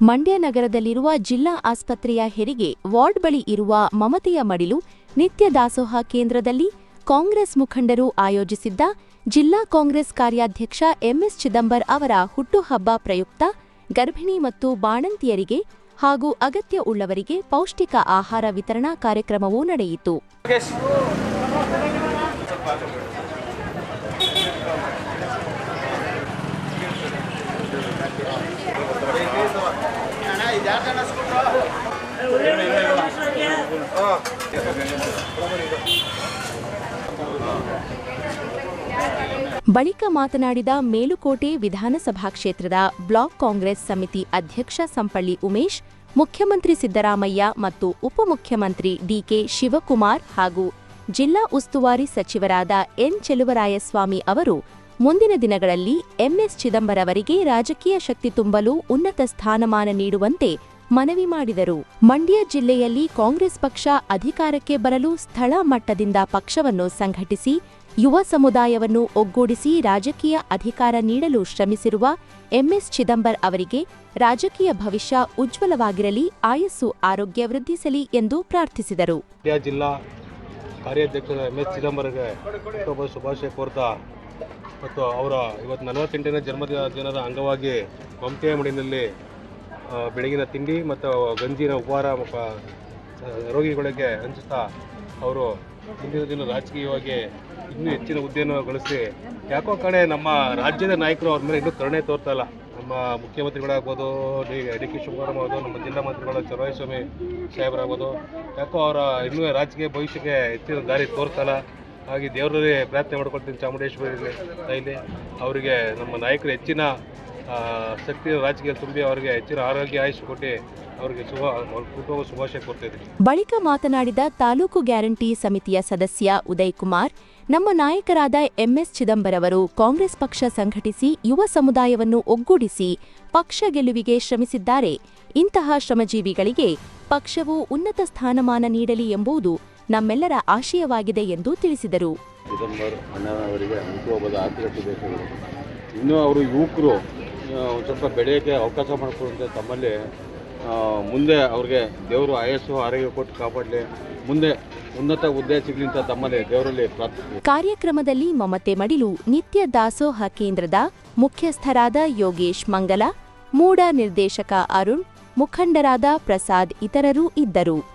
ಮಂಡ್ಯ ನಗರದಲ್ಲಿರುವ ಜಿಲ್ಲಾ ಆಸ್ಪತ್ರೆಯ ಹೆರಿಗೆ ವಾರ್ಡ್ ಬಳಿ ಇರುವ ಮಮತೆಯ ಮಡಿಲು ನಿತ್ಯ ದಾಸೋಹ ಕೇಂದ್ರದಲ್ಲಿ ಕಾಂಗ್ರೆಸ್ ಮುಖಂಡರು ಆಯೋಜಿಸಿದ್ದ ಜಿಲ್ಲಾ ಕಾಂಗ್ರೆಸ್ ಕಾರ್ಯಾಧ್ಯಕ್ಷ ಎಂಎಸ್ ಚಿದಂಬರ್ ಅವರ ಹುಟ್ಟುಹಬ್ಬ ಪ್ರಯುಕ್ತ ಗರ್ಭಿಣಿ ಮತ್ತು ಬಾಣಂತಿಯರಿಗೆ ಹಾಗೂ ಅಗತ್ಯ ಉಳ್ಳವರಿಗೆ ಪೌಷ್ಟಿಕ ಆಹಾರ ವಿತರಣಾ ಕಾರ್ಯಕ್ರಮವೂ ನಡೆಯಿತು. ಬಳಿಕ ಮಾತನಾಡಿದ ಮೇಲುಕೋಟೆ ವಿಧಾನಸಭಾ ಕ್ಷೇತ್ರದ ಬ್ಲಾಕ್ ಕಾಂಗ್ರೆಸ್ ಸಮಿತಿ ಅಧ್ಯಕ್ಷ ಸಂಪಳ್ಳಿ ಉಮೇಶ್, ಮುಖ್ಯಮಂತ್ರಿ ಸಿದ್ದರಾಮಯ್ಯ ಮತ್ತು ಉಪಮುಖ್ಯಮಂತ್ರಿ ಡಿಕೆ ಶಿವಕುಮಾರ್ ಹಾಗೂ ಜಿಲ್ಲಾ ಉಸ್ತುವಾರಿ ಸಚಿವರಾದ ಎನ್ ಚೆಲುವರಾಯಸ್ವಾಮಿ ಅವರು ಮುಂದಿನ ದಿನಗಳಲ್ಲಿ ಎಂಎಸ್ ಚಿದಂಬರ ಅವರಿಗೆ ರಾಜಕೀಯ ಶಕ್ತಿ ತುಂಬಲು ಉನ್ನತ ಸ್ಥಾನಮಾನ ನೀಡುವಂತೆ ಮನವಿ ಮಾಡಿದರು. ಮಂಡ್ಯ ಜಿಲ್ಲೆಯಲ್ಲಿ ಕಾಂಗ್ರೆಸ್ ಪಕ್ಷ ಅಧಿಕಾರಕ್ಕೆ ಬರಲು ಸ್ಥಳ ಮಟ್ಟದಿಂದ ಪಕ್ಷವನ್ನು ಸಂಘಟಿಸಿ, ಯುವ ಸಮುದಾಯವನ್ನು ಒಗ್ಗೂಡಿಸಿ ರಾಜಕೀಯ ಅಧಿಕಾರ ನೀಡಲು ಶ್ರಮಿಸಿರುವ ಎಂಎಸ್ ಚಿದಂಬರ್ ಅವರಿಗೆ ರಾಜಕೀಯ ಭವಿಷ್ಯ ಉಜ್ವಲವಾಗಿರಲಿ, ಆಯಸ್ಸು ಆರೋಗ್ಯ ವೃದ್ಧಿಸಲಿ ಎಂದು ಪ್ರಾರ್ಥಿಸಿದರು. ಜಿಲ್ಲಾ ಕಾರ್ಯಾಧ್ಯಕ್ಷ ಎಂಎಸ್ ಚಿದಂಬರಗೆ ಶುಭಾಶಯ ಕೋರ್ತಾ ಮತ್ತು ಅವರ ಇವತ್ತು ನಲವತ್ತೆಂಟನೇ ಜನ್ಮದಿನ ದಿನದ ಅಂಗವಾಗಿ ಮಮತೆಯ ಮಡಿನಲ್ಲಿ ಬೆಳಗಿನ ತಿಂಡಿ ಮತ್ತು ಗಂಜಿನ ಉಪಹಾರ ರೋಗಿಗಳಿಗೆ ಹಂಚುತ್ತಾ ಅವರು ಮುಂದಿನ ದಿನ ರಾಜಕೀಯವಾಗಿ ಇನ್ನೂ ಹೆಚ್ಚಿನ ಹುದ್ದೆಯನ್ನು ಗಳಿಸಿ. ಯಾಕೋ ಕಡೆ ನಮ್ಮ ರಾಜ್ಯದ ನಾಯಕರು ಅವ್ರ ಮೇಲೆ ಇನ್ನೂ ಕರುಣೆ ತೋರ್ತಾ ಇಲ್ಲ. ನಮ್ಮ ಮುಖ್ಯಮಂತ್ರಿಗಳಾಗ್ಬೋದು, ಡಿ ಡಿ ಕೆ ಶಿವಕುಮಾರ್ ನಮ್ಮ ಜಿಲ್ಲಾ ಮಂತ್ರಿಗಳು ಚಲುವಸ್ವಾಮಿ ಸಾಹೇಬರಾಗ್ಬೋದು, ಯಾಕೋ ಅವರ ಇನ್ನೂ ರಾಜಕೀಯ ಭವಿಷ್ಯಕ್ಕೆ ಹೆಚ್ಚಿನ ದಾರಿ ತೋರ್ಸಲ್ಲ ಹಾಗೆ ದೇವರಲ್ಲಿ ಪ್ರಾರ್ಥನೆ ಮಾಡ್ಕೊಳ್ತೀನಿ ಚಾಮುಂಡೇಶ್ವರಿ ತಾಯಿಲಿ ಅವರಿಗೆ ನಮ್ಮ ನಾಯಕರು ಹೆಚ್ಚಿನ ಶಕ್ತಿ ರಾಜಕೀಯ ತುಂಬಿ ಅವರಿಗೆ ಹೆಚ್ಚಿನ ಆರೋಗ್ಯ ಆಯುಷ್ ಕೊಟ್ಟು ಅವರಿಗೆ ಶುಭ ಕುಟುಂಬ ಶುಭಾಶಯ ಕೊಡ್ತಿದ್ದೀನಿ ಬಳಿಕ ಮಾತನಾಡಿದ ತಾಲೂಕು ಗ್ಯಾರಂಟಿ ಸಮಿತಿಯ ಸದಸ್ಯ ಉದಯ್ ಕುಮಾರ್ ನಮ್ಮ ನಾಯಕರಾದ ಎಂಎಸ್ ಚಿದಂಬರವರು ಕಾಂಗ್ರೆಸ್ ಪಕ್ಷ ಸಂಘಟಿಸಿ ಯುವ ಸಮುದಾಯವನ್ನು ಒಗ್ಗೂಡಿಸಿ ಪಕ್ಷ ಗೆಲುವಿಗೆ ಶ್ರಮಿಸಿದ್ದಾರೆ. ಇಂತಹ ಶ್ರಮಜೀವಿಗಳಿಗೆ ಪಕ್ಷವು ಉನ್ನತ ಸ್ಥಾನಮಾನ ನೀಡಲಿ ಎಂಬುದು ನಮ್ಮೆಲ್ಲರ ಆಶಯವಾಗಿದೆ ಎಂದು ತಿಳಿಸಿದರು. ಇನ್ನು ಅವರು ಯುವಕರು ಸ್ವಲ್ಪ ಬೆಳೆಯೋಕ್ಕೆ ಅವಕಾಶ ಮಾಡಿಕೊಡುವಂತೆ ತಮ್ಮಲ್ಲಿ ಮುಂದೆ ಅವ್ರಿಗೆ ದೇವರು ಆಯಸ್ಸು ಆರೋಗ್ಯ ಕೊಟ್ಟು ಕಾಪಾಡಲಿ. ಮುಂದೆ ಉನ್ನತ ಹುದ್ದೆ ಸಿಗಲಿ ಅಂತ ತಮ್ಮಲ್ಲಿ ದೇವರಲ್ಲಿ ಪ್ರಾರ್ಥಿಸಿ ಕಾರ್ಯಕ್ರಮದಲ್ಲಿ ಮಮತೆ ಮಡಿಲು ನಿತ್ಯ ದಾಸೋಹ ಕೇಂದ್ರದ ಮುಖ್ಯಸ್ಥರಾದ ಯೋಗೇಶ್ ಮಂಗಲ ಮೂಡ ನಿರ್ದೇಶಕ ಅರುಣ್ ಮುಖಂಡರಾದ ಪ್ರಸಾದ್ ಇತರರು ಇದ್ದರು.